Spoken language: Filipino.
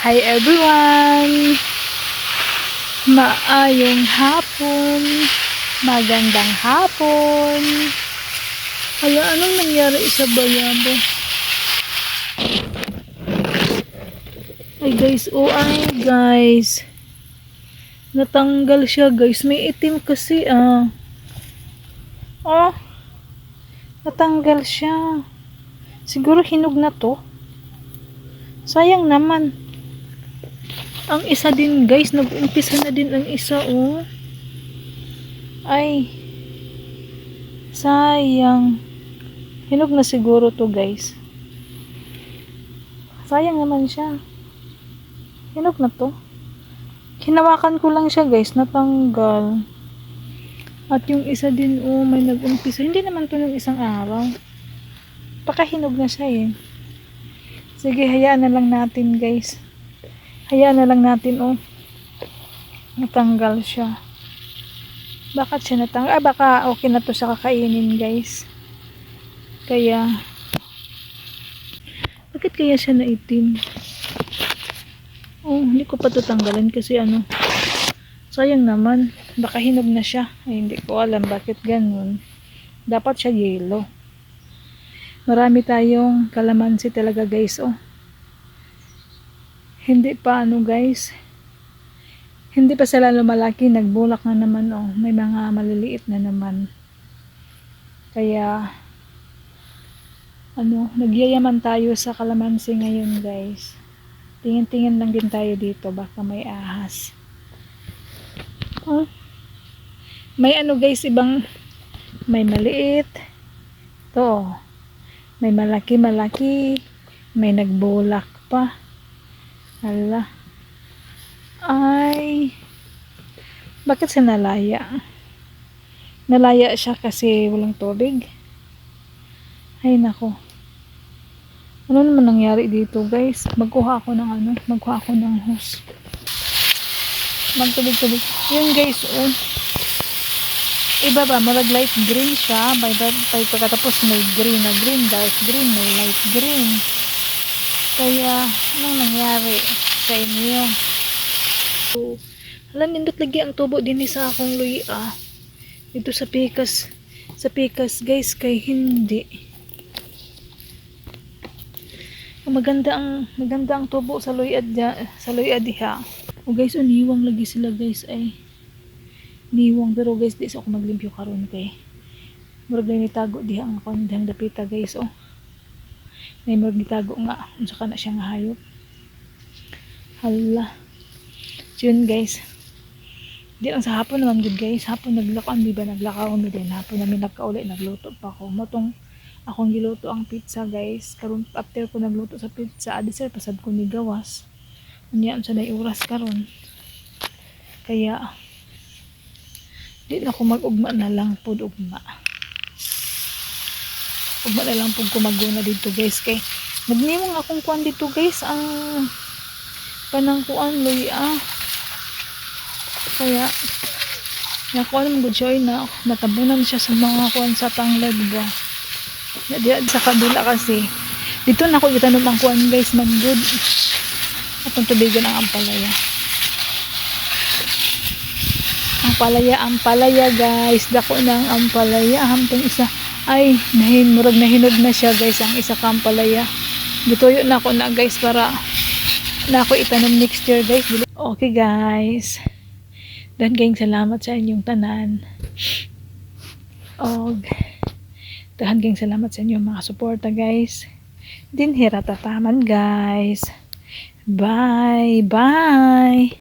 Hi everyone! Maayong hapon. Magandang hapon. Hala, anong nangyari sa bayabo? Ay guys, oh ay guys. Natanggal siya guys. May itim kasi ah. Oh. Natanggal siya. Siguro hinog na to. Sayang naman. Ang isa din guys, nag-umpisa na din ang isa oh. Ay. Sayang. Hinog na siguro to guys. Sayang naman siya. Hinog na to. Hinawakan ko lang siya guys, natanggal. At yung isa din, oh, may nag-umpisa. Hindi naman to ng isang araw. Pakahinog na siya eh. Sige, hayaan na lang natin guys. Hayaan na lang natin, oh. Natanggal siya. Bakit siya natanggal? Ah, baka okay na to sa kakainin guys. Kaya, bakit kaya siya naitim? Oh, hindi ko pa to tanggalan kasi ano, sayang naman. Baka hinog na siya. Ay, hindi ko alam bakit ganun. Dapat siya yellow. Marami tayong kalamansi talaga guys, oh. Hindi pa ano guys. Hindi pa sila lumalaki, nagbulak na naman, oh. May mga maliliit na naman. Kaya, ano, nagyayaman tayo sa kalamansi ngayon guys. Tingin-tingin lang din tayo dito, baka may ahas. Oh. May ano guys, ibang may maliit. To. May malaki-malaki. May nagbulak pa. Hala. Ay. Bakit siya nalaya? Nalaya siya kasi walang tubig. Ay nako. Ano naman nangyari dito guys? Magkuha ako ng ano? Magkuha ako ng hose. Magtubig-tubig. Yun guys, oh. Iba ba? Marag light green siya. By, by, by pagkatapos may green na green, dark green, may light green. Kaya, anong nangyari sa inyo? So, alam, nindot lagi ang tubo din sa akong luya. Dito sa pikas. Sa pikas, guys, kay hindi. Maganda ang maganda ang tubo sa luya sa luya diha. O guys, uniwang lagi sila guys ay niwang pero guys di sa ako maglimpyo karon kay murag na nitago diha ang akong dihang dapita guys oh may murag nitago nga unsa ka na siya nga hayop. Hala. Yun guys. Di lang sa hapon naman good guys. Hapon naglakaw di ba naglakaw? Mi din. Hapon namin nagkauli nagluto pa ako. Motong akong giluto ang pizza guys. Karon after ko nagluto sa pizza adi sir pasad ko ni gawas. Unya sa oras karon. Kaya di na ako mag-ugma na lang po ugma ugma na lang po kumaguna dito guys kay nagniwang akong kuan dito guys ang kanang kuan loy ah. Kaya nakuha naman good na natabunan siya sa mga kuan sa tanglad ba di sa kabila kasi. Dito na ako itanong ang kuan guys man good. Atong tubigan ang ampalaya. Ang palaya ang palaya guys. Dako ng ampalaya hamping isa ay nahin murag nahinog na siya guys ang isa kang palaya. Gituyo na ako na guys para na ako itanom next year guys. Okay guys. Dan kayong salamat sa inyong tanan. Og kayong salamat sa inyong mga suporta guys. Din hiratataman guys. Bye bye